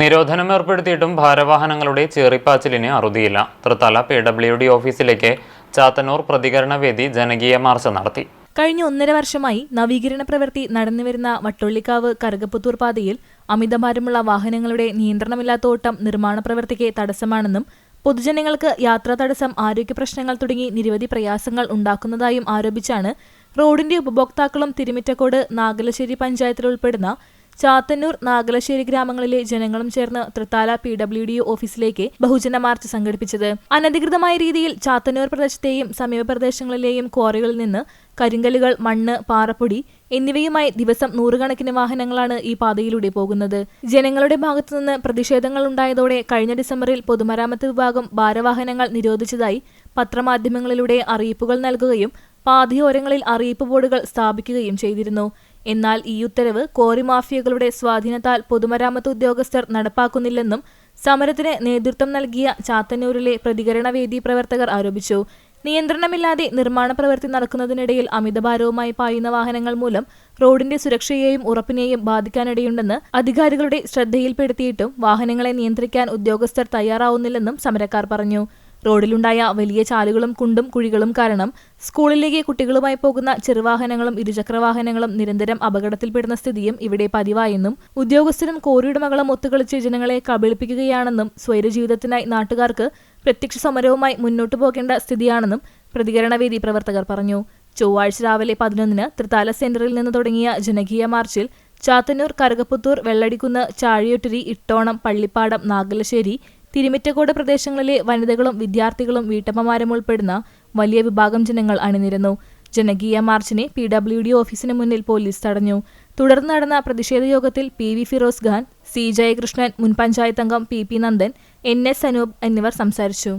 നിരോധനം ഏർപ്പെടുത്തിയിട്ടും ഭാരവാഹനങ്ങളുടെ ചേറിപ്പാച്ചിലിന് അറുതിയില്ല. തൃത്തല പി ഡബ്ല്യു ഡി ഓഫീസിലേക്ക് ചാത്തന്നൂർ പ്രതികരണ വേദി ജനകീയ മാർച്ച് നടത്തി. കഴിഞ്ഞ ഒന്നര വർഷമായി നവീകരണ പ്രവൃത്തി നടന്നുവരുന്ന വട്ടൊള്ളിക്കാവ് കറുകപ്പുത്തൂർ പാതയിൽ അമിതഭാരമുള്ള വാഹനങ്ങളുടെ നിയന്ത്രണമില്ലാത്ത ഓട്ടം നിർമ്മാണ പ്രവൃത്തിക്ക് തടസ്സമാണെന്നും പൊതുജനങ്ങൾക്ക് യാത്രാ തടസ്സം ആരോഗ്യ പ്രശ്നങ്ങൾ തുടങ്ങി നിരവധി പ്രയാസങ്ങൾ ഉണ്ടാക്കുന്നതായും ആരോപിച്ചാണ് റോഡിന്റെ ഉപഭോക്താക്കളും തിരുമിറ്റക്കോട് നാഗലശ്ശേരി പഞ്ചായത്തിൽ ഉൾപ്പെടുന്ന ചാത്തന്നൂർ നാഗലശ്ശേരി ഗ്രാമങ്ങളിലെ ജനങ്ങളും ചേർന്ന് തൃത്താല പി ഡബ്ല്യു ഡി ഓഫീസിലേക്ക് ബഹുജന മാർച്ച് സംഘടിപ്പിച്ചത്. അനധികൃതമായ രീതിയിൽ ചാത്തന്നൂർ പ്രദേശത്തെയും സമീപ പ്രദേശങ്ങളിലെയും ക്വാറികളിൽ നിന്ന് കരിങ്കല്ലുകൾ മണ്ണ് പാറപ്പൊടി എന്നിവയുമായി ദിവസം നൂറുകണക്കിന് വാഹനങ്ങളാണ് ഈ പാതയിലൂടെ പോകുന്നത്. ജനങ്ങളുടെ ഭാഗത്തുനിന്ന് പ്രതിഷേധങ്ങൾ ഉണ്ടായതോടെ കഴിഞ്ഞ ഡിസംബറിൽ പൊതുമരാമത്ത് വിഭാഗം ഭാരവാഹനങ്ങൾ നിരോധിച്ചതായി പത്രമാധ്യമങ്ങളിലൂടെ അറിയിപ്പുകൾ നൽകുകയും പാതയോരങ്ങളിൽ അറിയിപ്പ് ബോർഡുകൾ സ്ഥാപിക്കുകയും ചെയ്തിരുന്നു. എന്നാൽ ഈ ഉത്തരവ് കോറി മാഫിയകളുടെ സ്വാധീനത്താൽ പൊതുമരാമത്ത് ഉദ്യോഗസ്ഥർ നടപ്പാക്കുന്നില്ലെന്നും സമരത്തിന് നേതൃത്വം നൽകിയ ചാത്തന്നൂരിലെ പ്രതികരണവേദി പ്രവർത്തകർ ആരോപിച്ചു. നിയന്ത്രണമില്ലാതെ നിർമ്മാണ പ്രവൃത്തി നടക്കുന്നതിനിടയിൽ അമിതഭാരവുമായി പായുന്ന വാഹനങ്ങൾ മൂലം റോഡിന്റെ സുരക്ഷയെയും ഉറപ്പിനെയും ബാധിക്കാനിടയുണ്ടെന്ന് അധികാരികളുടെ ശ്രദ്ധയിൽപ്പെടുത്തിയിട്ടും വാഹനങ്ങളെ നിയന്ത്രിക്കാൻ ഉദ്യോഗസ്ഥർ തയ്യാറാവുന്നില്ലെന്നും സമരക്കാർ പറഞ്ഞു. റോഡിലുണ്ടായ വലിയ ചാലുകളും കുണ്ടും കുഴികളും കാരണം സ്കൂളിലേക്ക് കുട്ടികളുമായി പോകുന്ന ചെറുവാഹനങ്ങളും ഇരുചക്രവാഹനങ്ങളും നിരന്തരം അപകടത്തിൽപ്പെടുന്ന സ്ഥിതിയും ഇവിടെ പതിവായെന്നും ഉദ്യോഗസ്ഥരും കോറിയുടമകളും ഒത്തുകളിച്ച് ജനങ്ങളെ കബളിപ്പിക്കുകയാണെന്നും സ്വൈരജീവിതത്തിനായി നാട്ടുകാർക്ക് പ്രത്യക്ഷ സമരവുമായി മുന്നോട്ടു പോകേണ്ട സ്ഥിതിയാണെന്നും പ്രതികരണവേദി പ്രവർത്തകർ പറഞ്ഞു. ചൊവ്വാഴ്ച രാവിലെ പതിനൊന്നിന് തൃത്താല സെന്ററിൽ നിന്ന് തുടങ്ങിയ ജനകീയ മാർച്ചിൽ ചാത്തന്നൂർ കറുകപ്പുത്തൂർ വെള്ളടിക്കുന്ന് ചാഴിയൊട്ടിരി ഇട്ടോണം പള്ളിപ്പാടം നാഗലശ്ശേരി തിരുമിറ്റക്കോട് പ്രദേശങ്ങളിലെ വനിതകളും വിദ്യാർത്ഥികളും വീട്ടമ്മമാരും ഉൾപ്പെടുന്ന വലിയ വിഭാഗം ജനങ്ങൾ അണിനിരന്നു. ജനകീയ മാർച്ചിനെ പി ഡബ്ല്യു ഡി ഓഫീസിന് മുന്നിൽ പോലീസ് തടഞ്ഞു. തുടർന്ന് നടന്ന പ്രതിഷേധ യോഗത്തിൽ P V Firoz Khan C Jayakrishnan മുൻ പഞ്ചായത്ത് അംഗം P P Nandan N S Anoop എന്നിവർ സംസാരിച്ചു.